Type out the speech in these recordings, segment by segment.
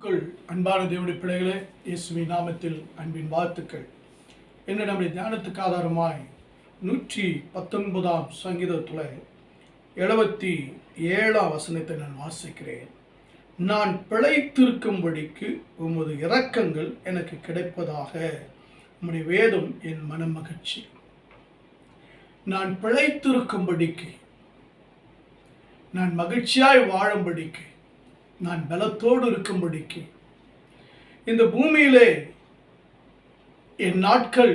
உங்கள் அன்பான தேவடி பிள்ளைகளே இயேசுவின் நாமத்தில் அன்பின் வாழ்த்துக்கள். என்று நம்முடைய தியானத்துக்கு ஆதாரமாய் நூற்றி பத்தொன்பதாம் சங்கீதத்தில் எழுபத்தி ஏழாம் வசனத்தை நான் வாசிக்கிறேன். நான் பிழைத்திருக்கும்படிக்கு உமது இரக்கங்கள் எனக்கு கிடைப்பதாக. உம்முடைய வேதம் என் மன மகிழ்ச்சி நான் பிழைத்திருக்கும்படிக்கு நான் மகிழ்ச்சியாய் வாழும்படிக்கு நான் பலத்தோடு இருக்கும்படிக்கு. இந்த பூமியிலே என் நாட்கள்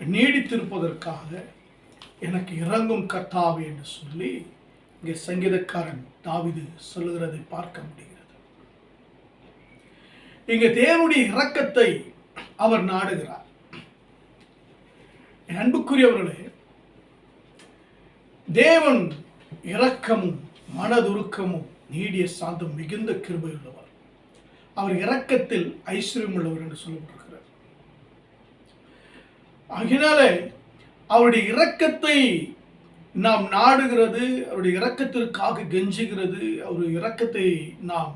நீடித்திருப்பதற்காக எனக்கு இறங்கும் கர்த்தாவே என்று சொல்லி இங்கே சங்கீதக்காரன் தாவிது சொல்லுகிறதை பார்க்க முடிகிறது. இங்கே தேவனுடைய இரக்கத்தை அவர் நாடுகிறார். என் அன்புக்குரியவர்களே தேவன் இரக்கமும் மனதுருக்கமும் நீடிய சாந்தம் மிகுந்த கிருபை உள்ளவர் அவர் இரக்கத்தில் ஐஸ்வர்யம் உள்ளவர் என்று சொல்லப்பட்டிருக்கிறார். ஆகினாலே அவருடைய இரக்கத்தை நாம் நாடுகிறது அவருடைய இரக்கத்திற்காக கெஞ்சுகிறது அவருடைய இரக்கத்தை நாம்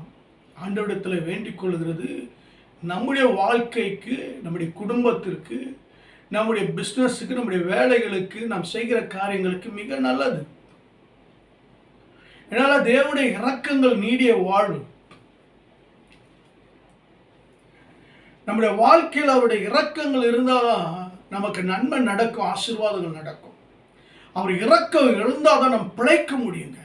ஆண்டவிடத்தில் வேண்டிக் கொள்கிறது. நம்முடைய வாழ்க்கைக்கு நம்முடைய குடும்பத்திற்கு நம்முடைய பிஸ்னஸுக்கு நம்முடைய வேலைகளுக்கு நாம் செய்கிற காரியங்களுக்கு மிக நல்லது. என்னால் தேவனுடைய இறக்கங்கள் நீடிய வாழ்வு. நம்முடைய வாழ்க்கையில் அவருடைய இறக்கங்கள் இருந்தால் தான் நமக்கு நன்மை நடக்கும் ஆசீர்வாதங்கள் நடக்கும். அவர் இறக்கம் இருந்தால் தான் நம்ம பிழைக்க முடியுங்க.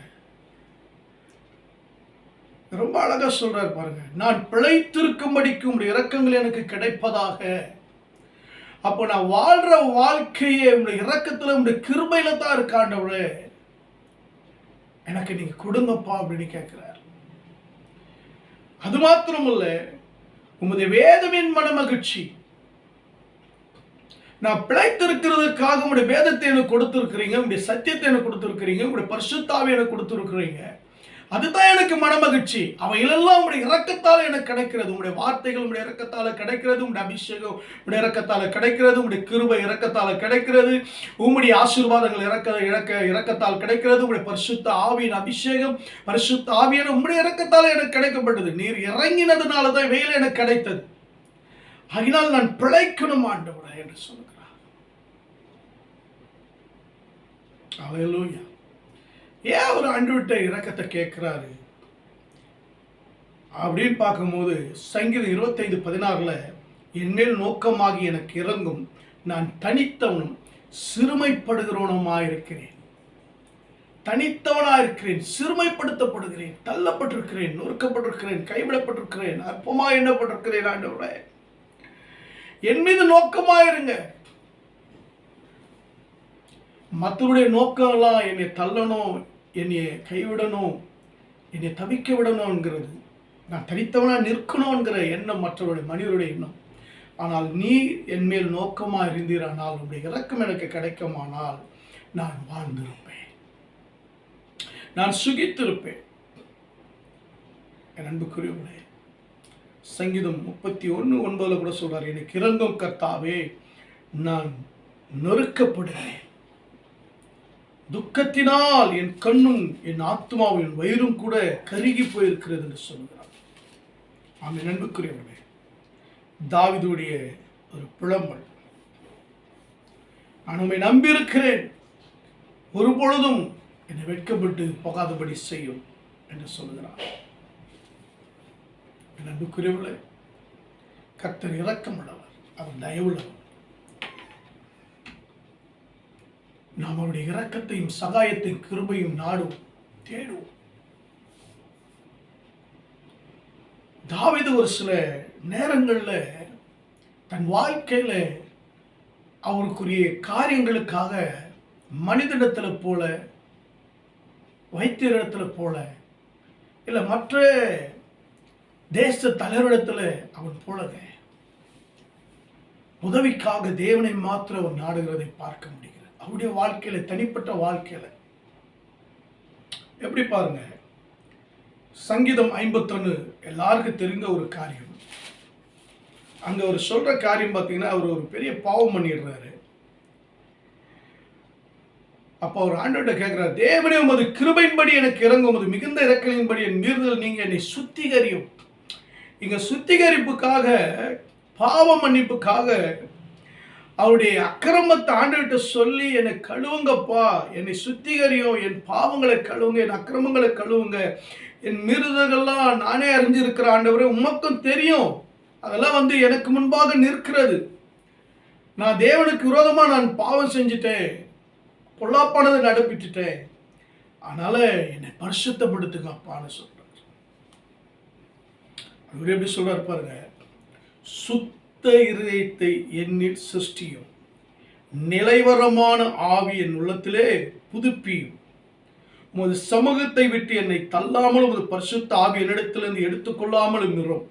ரொம்ப அழகாக சொல்கிறார் பாருங்க நான் பிழைத்திருக்கும்படிக்கு உடைய இறக்கங்கள் எனக்கு கிடைப்பதாக. அப்போ நான் வாழ்கிற வாழ்க்கையே உடைய இறக்கத்தில் உடைய கிருபையில தான் இருக்காண்டவரே எனக்கு நீங்க கொடுங்கப்பா அப்படின்னு கேட்கிறார் அது மாத்திரமல்ல உமது வேதமின் மனமகிழ்ச்சி. நான் பிழைத்திருக்கிறதுக்காக உங்களுடைய வேதத்தை எனக்கு கொடுத்துருக்கிறீங்க உங்களுடைய சத்தியத்தை எனக்கு கொடுத்துருக்கிறீங்க உங்களுடைய பரிசுத்தாவை எனக்கு கொடுத்துருக்கிறீங்க. அதுதான் எனக்கு மனமகிழ்ச்சி. அவைகளெல்லாம் உங்களுடைய இறக்கத்தால் எனக்கு கிடைக்கிறது. உங்களுடைய வார்த்தைகள் உங்களுடைய இறக்கத்தால் கிடைக்கிறது. உங்களுடைய அபிஷேகம் உங்களுடைய இறக்கத்தால் கிடைக்கிறது. உங்களுடைய கிருபை இறக்கத்தால் கிடைக்கிறது. உங்களுடைய ஆசீர்வாதங்கள் இறக்க இறக்க இறக்கத்தால் கிடைக்கிறது. உங்களுடைய பரிசுத்த ஆவியின் அபிஷேகம் பரிசுத்த ஆவியான உங்களுடைய இறக்கத்தால் எனக்கு கிடைக்கப்பட்டது நீர் இறங்கினதுனால தான் வெயில் எனக்கு கிடைத்தது. அதனால் நான் பிழைக்கணும் ஆண்டவரா என்று சொல்லுகிறார். அலையலூயா ஏன் அவர் ஆண்டுவிட்ட இரக்கத்தை கேட்குறாரு? அப்படின்னு பார்க்கும்போது சங்கீதம் இருபத்தைந்து பதினாறில் என்மேல் நோக்கமாகி எனக்கு இறங்கும் நான் தனித்தவனும் சிறுமைப்படுகிறவனுமாயிருக்கிறேன். தனித்தவனாக இருக்கிறேன் சிறுமைப்படுத்தப்படுகிறேன் தள்ளப்பட்டிருக்கிறேன் நொறுக்கப்பட்டிருக்கிறேன் கைவிடப்பட்டிருக்கிறேன் அற்பமாக எண்ணப்பட்டிருக்கிறேன் ஆண்டவரே. என் மீது நோக்கமாயிருங்க. மற்றவருடைய நோக்கம்லாம் என்னை தள்ளணும் என்னை கைவிடணும் என்னை தவிக்க விடணும்ங்கிறது நான் தனித்தவனாக நிற்கணுங்கிற எண்ணம் மற்றவருடைய மனிதருடைய எண்ணம். ஆனால் நீ என் மேல் நோக்கமாக இருந்தீரானால் உடைய இறக்கம் எனக்கு கிடைக்குமானால் நான் வாழ்ந்திருப்பேன். நான் சுகித்திருப்பேன். என் அன்புக்குரியவர்களே சங்கீதம் முப்பத்தி ஒன்று ஒன்பதில் கூட சொல்கிறார் எனக்கு இறங்கும் கர்த்தாவே நான் நொறுக்கப்படுகிறேன். துக்கத்தினால் என் கண்ணும் என் ஆத்மாவும் என் வயிறும் கூட கருகி போயிருக்கிறது என்று சொல்கிறார். ஆமை நண்புக்குரியவர்களே தாவிதுடைய ஒரு புலம்பல். நான் உண்மை நம்பியிருக்கிறேன். ஒரு பொழுதும் என்னை வெட்கப்பட்டு போகாதபடி செய்யும் என்று சொல்கிறார். நண்புக்குரியவர்களே கத்தர் கர்த்தர் இரக்கமுள்ளவர். அவர் தயவுள்ளவர். நாம் அவருடைய இரக்கத்தையும் சகாயத்தையும் கிருபையும் நாடும் தேடுவோம். தாவிது ஒரு சில நேரங்களில் தன் வாழ்க்கையில் அவருக்குரிய காரியங்களுக்காக மனிதனிடத்தில் போல வைத்தியரிடத்தில் போல இல்லை மற்ற தேச தலைவரிடத்தில் அவன் போலத உதவிக்காக தேவனை மாத்திரம் அவன் நாடுகிறதை பார்க்க முடியும் அவருடைய வாழ்க்கையில் தனிப்பட்ட வாழ்க்கையில். எப்படி பாருங்க? சங்கீதம் ஐம்பத்தொன்னு எல்லாருக்கும் தெரிந்த ஒரு காரியம். அங்கே அவர் சொல்ற காரியம் பார்த்தீங்கன்னா அவர் ஒரு பெரிய பாவம் பண்ணிடுறாரு. அப்போ அவர் ஆண்டவர்கிட்ட கேட்குறார் தேவனே உமது கிருபையின்படி எனக்கு இறங்கும். உமது மிகுந்த இறக்கலின்படி என் மீறுதல் நீங்கள் என்னை சுத்திகரியும். இங்கே சுத்திகரிப்புக்காக பாவ மன்னிப்புக்காக அவருடைய அக்கிரமத்தை ஆண்டுகிட்ட சொல்லி என்னை கழுவுங்கப்பா. என்னை சுத்திகரியும். என் பாவங்களை கழுவுங்க. என் அக்கிரமங்களை கழுவுங்க. என் மிருதங்கள்லாம் நானே அறிஞ்சிருக்கிற ஆண்டவரே உமக்கும் தெரியும். அதெல்லாம் வந்து எனக்கு முன்பாக நிற்கிறது. நான் தேவனுக்கு விரோதமாக நான் பாவம் செஞ்சுட்டேன். பொல்லாப்பானதை நடப்பிட்டுட்டேன் அதனால் என்னை பரிசுத்தப்படுத்துங்கப்பான்னு அப்பான்னு அவர் எப்படி சொல்கிறார் பாருங்க? சுத்த இருதயத்தை என்னில் சிருஷ்டியும். நிலைவரமான ஆவி என் உள்ளத்திலே புதுப்பியும். உமது சமூகத்தை விட்டு என்னை தள்ளாமலும் உமது பரிசுத்த ஆவி என்னிடத்திலிருந்து எடுத்துக்கொள்ளாமலும் நிறும்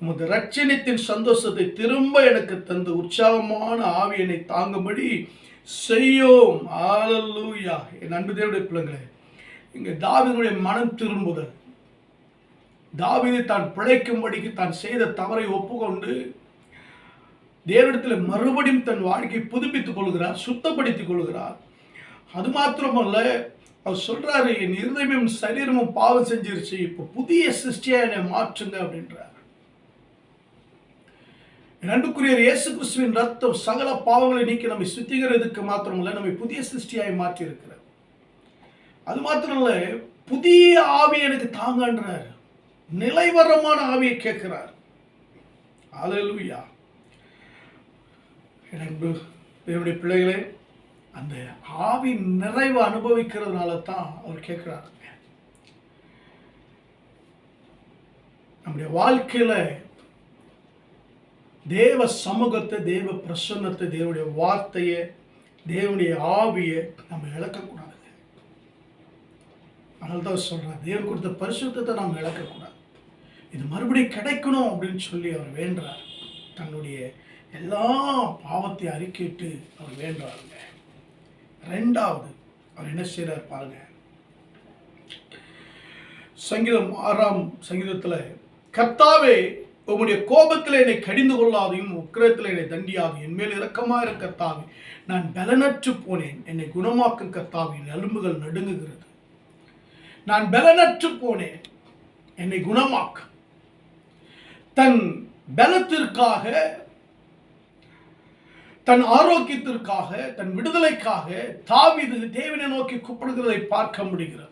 உமது ரட்சணத்தின் சந்தோஷத்தை திரும்ப எனக்கு தந்த உற்சாகமான ஆவி என்னை தாங்கும்படி செய்யோம். ஆலல்லூயா என் அன்பு தேவடைய பிள்ளைங்களே இங்கே தாவினுடைய மனம் திரும்புதல். தாவிதை தான் பிழைக்கும்படிக்கு தான் செய்த தவறை ஒப்புக்கொண்டு தேவனிடத்தில் மறுபடியும் தன் வாழ்க்கையை புதுப்பித்துக் கொள்கிறார் சுத்தப்படுத்திக் கொள்கிறார் அது மாத்திரமல்ல அவர் சொல்றாரு என் இருதயமும் சரீரமும் பாவம் செஞ்சிருச்சு இப்போ புதிய சிருஷ்டியா என்னை மாற்றுங்க அப்படின்றார். என் இயேசு கிறிஸ்துவின் ரத்தம் சகல பாவங்களை நீக்கி நம்மை சுத்திகிறதுக்கு மாத்திரமல்ல நம்மை புதிய சிருஷ்டியாய் மாற்றி இருக்கிறார் அது மாத்திரம் புதிய ஆவி எனக்கு தாங்கன்றார். நிலைவரமான ஆவியை கேட்கிறார். அல்லேலூயா எனக்கு என்னுடைய பிள்ளைகளே அந்த ஆவி நிறைவு அனுபவிக்கிறதுனால தான் அவர் கேட்குறாரு. நம்முடைய வாழ்க்கையில தேவ சமூகத்தை தேவ பிரசன்னத்தை தேவனுடைய வார்த்தையை தேவனுடைய ஆவியை நம்ம இழக்கக்கூடாது. அதனால தான் சொல்றார் தேவன் கொடுத்த பரிசுத்தத்தை நாம் இழக்கக்கூடாது. இது மறுபடியும் கிடைக்கணும் அப்படின்னு சொல்லி அவர் வேண்டார் தன்னுடைய எல்லா பாவத்தை அறிக்கையிட்டு அவர் வேண்டாருங்க ரெண்டாவது அவர் என்ன செய்கிறார் பாருங்க. சங்கீதம் ஆறாம் சங்கீதத்தில் கர்த்தாவே உம்முடைய கோபத்தில் என்னை கடிந்து கொள்ளாதையும் உக்கிரத்தில் என்னை தண்டியாது என் மேல் இரக்கமாக கர்த்தாவே நான் பலனற்று போனேன். என்னை குணமாக்கும் கர்த்தாவே நலும்புகள் எலும்புகள் நடுங்குகிறது. நான் பலனற்று போனேன். என்னை குணமாக்கு. தன் பலத்திற்காக தன் ஆரோக்கியத்திற்காக தன் விடுதலைக்காக தாவிது தேவனை நோக்கி கூப்பிடுகிறதை பார்க்க முடிகிறது.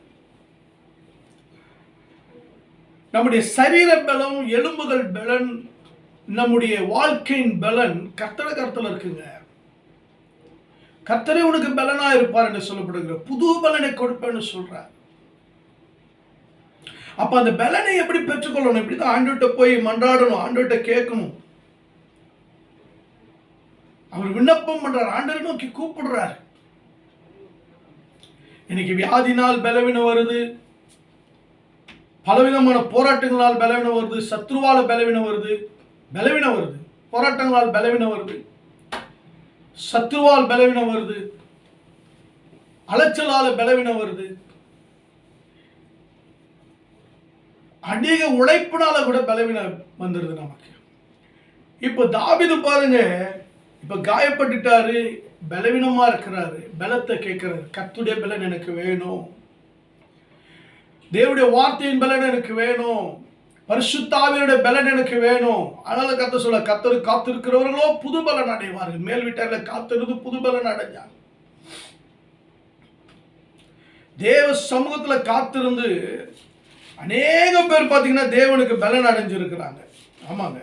நம்முடைய சரீர பலம் எலும்புகள் பலன் நம்முடைய வாழ்க்கையின் பலன் கர்த்தர கருத்துல இருக்குங்க. கர்த்தரே உனக்கு பலனா இருப்பார் என்று சொல்லப்படுகிற புது பலனை கொடுப்பேன்னு சொல்றார். அப்ப அந்த பலனை எப்படி பெற்றுக்கொள்ளணும்? இப்படிதான் ஆண்டுகிட்ட போய் மன்றாடணும் ஆண்டுகிட்ட கேட்கணும். அவர் விண்ணப்பம் பண்றார். ஆண்டரை நோக்கி கூப்பிடுறார். இன்னைக்கு வியாதினால் பலவீனம் வருது. பலவிதமான போராட்டங்களால் பலவீனம் வருது. சத்ருவால பலவீனம் வருது. பலவீனம் வருது. போராட்டங்களால் பலவீனம் வருது. சத்ருவால் பலவீனம் வருது. அலைச்சலால பலவீனம் வருது. அநேக உழைப்பினால கூட பலவீனம் வந்துடுது நமக்கு. இப்போ தாபிது பாருங்க. இப்போ காயப்பட்டுட்டாரு பலவீனமா இருக்கிறாரு பலத்தை கேட்கிறாரு. கத்துடைய பலன் எனக்கு வேணும். தேவனுடைய வார்த்தையின் பலன் எனக்கு வேணும். பரிசுத்தாவியுடைய பலன் எனக்கு வேணும். அதனால கத்த சொல்ல கத்தரு காத்திருக்கிறவர்களோ புது பலன் அடைவார்கள். மேல் வீட்டார்ல காத்திருந்து புது பலன் அடைஞ்சாங்க தேவ சமூகத்துல காத்திருந்து அநேக பேர் பார்த்தீங்கன்னா தேவனுக்கு பலன் அடைஞ்சிருக்கிறாங்க. ஆமாங்க.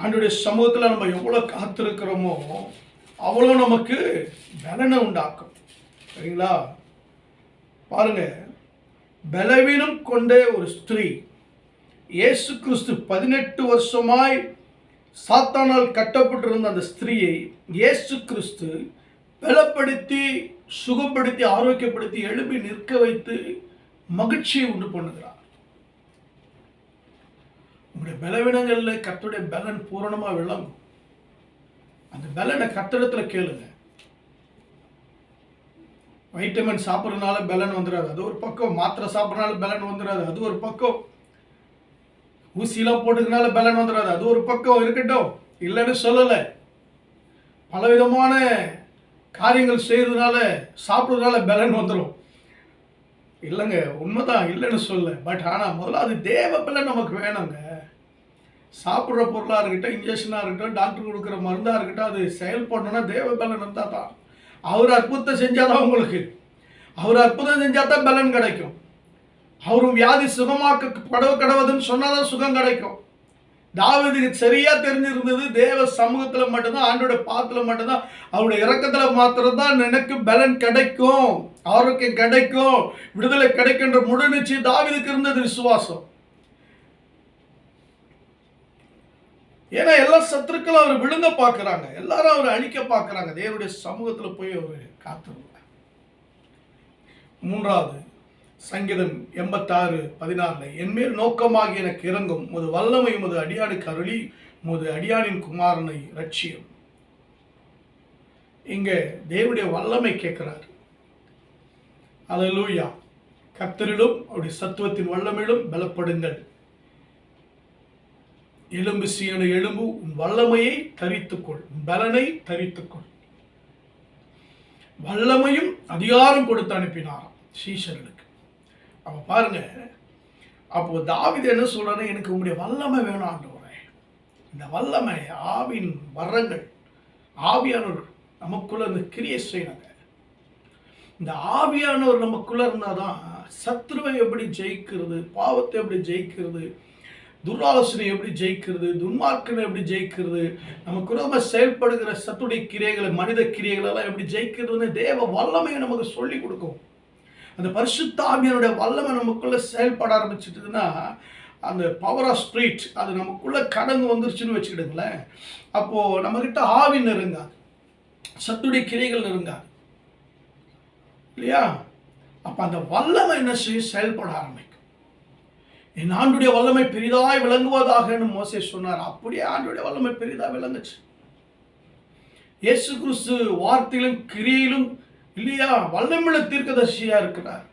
ஆண்டுடைய சமூகத்தில் நம்ம எவ்வளோ காத்திருக்கிறோமோ அவ்வளோ நமக்கு பலனை உண்டாக்கும். சரிங்களா? பாருங்க. பலவீனம் கொண்ட ஒரு ஸ்திரீ இயேசு கிறிஸ்து பதினெட்டு வருஷமாய் சாத்தானால் கட்டப்பட்டிருந்த அந்த ஸ்திரீயை இயேசு கிறிஸ்து பலப்படுத்தி சுகப்படுத்தி ஆரோக்கியப்படுத்தி எழுப்பி நிற்க வைத்து மகிழ்ச்சியை உண்டு பண்ணுகிறார். உங்களுடைய பலவீனங்களில் கத்துடைய பலன் பூரணமாக விளங்கும். அந்த பலனை கத்திடத்தில் கேளுங்க. வைட்டமின் சாப்பிட்றதுனால பலன் வந்துடாது அது ஒரு பக்கம். மாத்திரை சாப்பிட்றனால பலன் வந்துடாது அது ஒரு பக்கம். ஊசியெல்லாம் போட்டுக்கனால பலன் வந்துடாது அது ஒரு பக்கம் இருக்கட்டும். இல்லைன்னு சொல்லலை. பலவிதமான காரியங்கள் செய்கிறதுனால சாப்பிட்றதுனால பலன் வந்துடும் இல்லைங்க உண்மைதான் இல்லைன்னு சொல்ல பட் ஆனால் முதல்ல அது தேவ பிள்ளை நமக்கு வேணுங்க. சாப்பிட்ற பொருளாக இருக்கட்டும் இன்ஜெக்ஷனாக இருக்கட்டும் டாக்டர் கொடுக்குற மருந்தாக இருக்கட்டும் அது செயல்படணும்னா தேவ பலன் இருந்தால் தான். அவர் அற்புதம் செஞ்சால் தான் உங்களுக்கு. அவர் அற்புதம் செஞ்சால் தான் பலன் கிடைக்கும். அவரும் வியாதி சுகமாக்க கடவு கடவுதுன்னு சொன்னால் தான் சுகம் கிடைக்கும். தாவீதுக்கு சரியா தெரிஞ்சிருந்தது. தேவ சமூகத்துல மட்டும்தான் ஆண்டோட பாத்துல மட்டும்தான். அவருடைய இறக்கத்துல மாத்திரம்தான் எனக்கு பலன் கிடைக்கும். ஆரோக்கியம் கிடைக்கும். விடுதலை கிடைக்கின்ற முழு நிச்சயம் தாவீதுக்கு இருந்தது விசுவாசம். ஏன்னா எல்லா சத்துருக்களும் அவர் விழுங்க பார்க்குறாங்க. எல்லாரும் அவர் அழிக்க பார்க்குறாங்க. தேவனுடைய சமூகத்துல போய் அவர் காத்துருவாங்க மூன்றாவது சங்கீதம் எண்பத்தாறு பதினாறில் என்மேல் நோக்கமாக எனக்கு இறங்கும் முது வல்லமை முது அடியானுக்கு அருளி முது அடியானின் குமாரனை ரட்சியம் இங்க தேவனுடைய வல்லமை கேட்கிறார். அல்லேலூயா கத்தரிலும் அவருடைய சத்துவத்தின் வல்லமையிலும் பலப்படுங்கள். எலும்பு சீன எலும்பு உன் வல்லமையை தரித்துக்கொள் உன் பலனை தரித்துக்கொள். வல்லமையும் அதிகாரம் கொடுத்து அனுப்பினாராம் சீஷர்களுக்கு. அப்போ பாருங்க. அப்போ தாவிதை என்ன சொல்றாரு? எனக்கு உங்களுடைய வல்லமை வேணும் ஆண்டவரே. இந்த வல்லமை ஆவின் வரங்கள் ஆவியானவர் நமக்குள்ள இந்த கிரியை செய்யணுங்க இந்த ஆவியானவர் நமக்குள்ள இருந்தாதான் சத்ருவை எப்படி ஜெயிக்கிறது பாவத்தை எப்படி ஜெயிக்கிறது துர்வாலோசனை எப்படி ஜெயிக்கிறது துன்மார்க்கனை எப்படி ஜெயிக்கிறது நமக்கு விரோதமாக செயல்படுகிற சத்துடைய கிரியைகளை மனித கிரியைகளெல்லாம் எப்படி ஜெயிக்கிறதுன்னு தேவ வல்லமையை நமக்கு சொல்லி கொடுக்கும். அந்த பரிசுத்த ஆவியனுடைய வல்லமை நமக்குள்ளே செயல்பட ஆரம்பிச்சிட்டுதுன்னா அந்த பவர் ஆஃப் ஸ்பிரிட் அது நமக்குள்ளே கடந்து வந்துருச்சுன்னு வச்சுக்கிடுங்களேன். அப்போது நம்மக்கிட்ட ஆவி நெருங்காது. சத்துடைய கிரைகள் நெருங்காது. இல்லையா? அப்போ அந்த வல்லமை என்ன செய்யும்? செயல்பட ஆரம்பிக்கும். என் ஆண்டுடைய வல்லமை பெரிதாய் விளங்குவதாக மோசே சொன்னார். அப்படியே ஆண்டுடைய வல்லமை பெரிதாக விளங்குச்சு. இயேசு கிறிஸ்து வார்த்தையிலும் கிரியிலும் இல்லையா வல்லமிழ தீர்க்கதர்சியா இருக்கிறார்.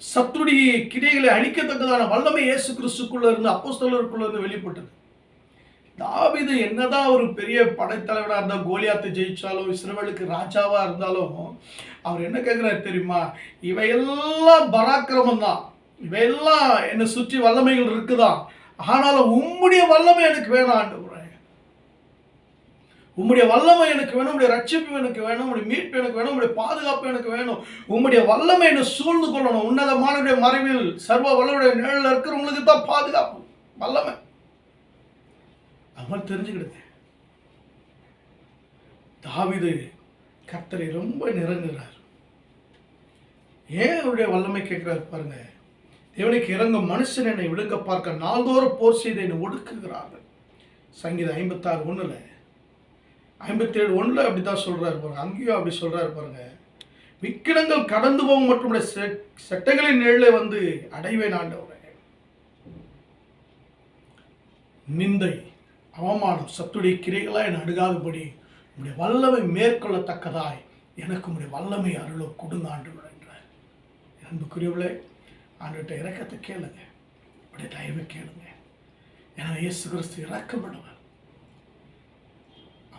சத்துடைய கிடைகளை அழிக்கத்தக்கதான வல்லமை இயேசு கிறிஸ்துக்குள்ள இருந்து அப்போஸ்தலருக்குள்ள இருந்து வெளிப்பட்டது. தாவிது என்னதான் ஒரு பெரிய படைத்தலைவனாக இருந்தால் கோலியாத்தை ஜெயிச்சாலும் இஸ்ரவேலுக்கு ராஜாவாக இருந்தாலும் அவர் என்ன கேட்குறாரு தெரியுமா? இவையெல்லாம் பராக்கிரமம் தான் இவையெல்லாம் என்னை சுற்றி வல்லமைகள் இருக்குதான். ஆனாலும் உம்முடைய வல்லமை எனக்கு வேணாம் உம்முடைய வல்லமை எனக்கு வேணும் உடைய ரட்சிப்பு எனக்கு வேணும் உடைய மீட்பு எனக்கு வேணும் உடைய பாதுகாப்பு எனக்கு வேணும். உம்முடைய வல்லமை என்னை சூழ்ந்து கொள்ளணும். உன்னதமானுடைய மறைவில் சர்வ வல்லமுடைய நிழல்ல இருக்கிறவங்களுக்கு தான் பாதுகாப்பு வல்லமை. அவன் தெரிஞ்சுக்கிடுது. தாவிது கத்தரை ரொம்ப நெருங்குகிறார் ஏன் அவருடைய வல்லமை கேட்கிறார் பாருங்க. தேவனுக்கு இறங்கும் மனுஷன் என்னை விழுங்க பார்க்க நாள்தோறும் போர் செய்து என்னை ஒடுக்குகிறார்கள். சங்கீதம் ஐம்பத்தாறு ஒன்றுல ஐம்பத்தேழு ஒன்றில் அப்படி தான் சொல்கிறாரு பாருங்க. அங்கேயும் அப்படி சொல்கிறாரு பாருங்க. விக்கிரங்கள் கடந்து போகும் மற்றும் செட் செட்டைகளின் நிழலை வந்து அடைவேன் ஆண்டவரே. நிந்தை அவமானம் சத்துடைய கிரைகளாக என்னை அணுகாதபடி உடைய வல்லமை மேற்கொள்ளத்தக்கதாய் எனக்கு உடைய வல்லமை அருளும் கொடுங்க ஆண்டு என்றார் அன்புக்குரியவளே ஆண்டுகிட்ட இறக்கத்தை கேளுங்க. உடைய தயவை கேளுங்க. ஏன்னா இயேசு கிறிஸ்து இறக்கப்படுவேன்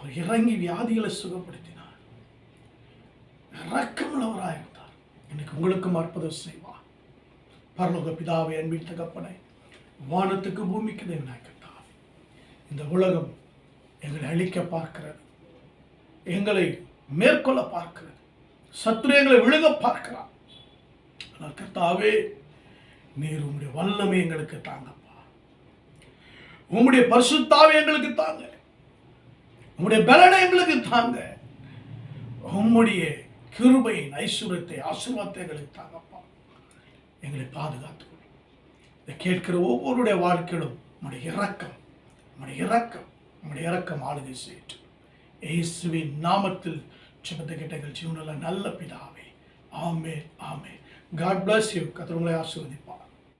அவர் இறங்கி வியாதிகளை சுகப்படுத்தினார். இறக்கமுள்ளவராக இருந்தார் இன்னைக்கு உங்களுக்கும் அற்புதம் செய்வார். பரலோக பிதாவை அன்பின் தகப்பனை வானத்துக்கு பூமிக்கு தேவனாக்கிட்டார் இந்த உலகம் எங்களை அழிக்க பார்க்கிறது. எங்களை மேற்கொள்ள பார்க்கிறது. சத்துரு எங்களை விழுக பார்க்கிறான் ஆனால் கர்த்தாவே நீர் உங்களுடைய வல்லமை எங்களுக்கு தாங்கப்பா. உங்களுடைய பரிசுத்தாவே எங்களுக்கு தாங்க. உங்களுடைய பலனை எங்களுக்கு தாங்க. உம்முடைய கிருபையின் ஐஸ்வர்யத்தை ஆசீர்வாதத்தை எங்களுக்கு தாங்கப்பா எங்களை பாதுகாத்துக்கொள்ளும் இதை கேட்கிற ஒவ்வொருடைய வாழ்க்கையிலும் உங்களுடைய இரக்கம் உங்களுடைய இரக்கம் உங்களுடைய இரக்கம் ஆளுகை செய்யட்டும். இயேசுவின் நாமத்தில் சுபத்த கிட்டங்கள் ஜீவனில் நல்ல பிதாவே. ஆமே ஆமே காட் பிளஸ் யூ கத்திரங்களை ஆசீர்வதிப்பா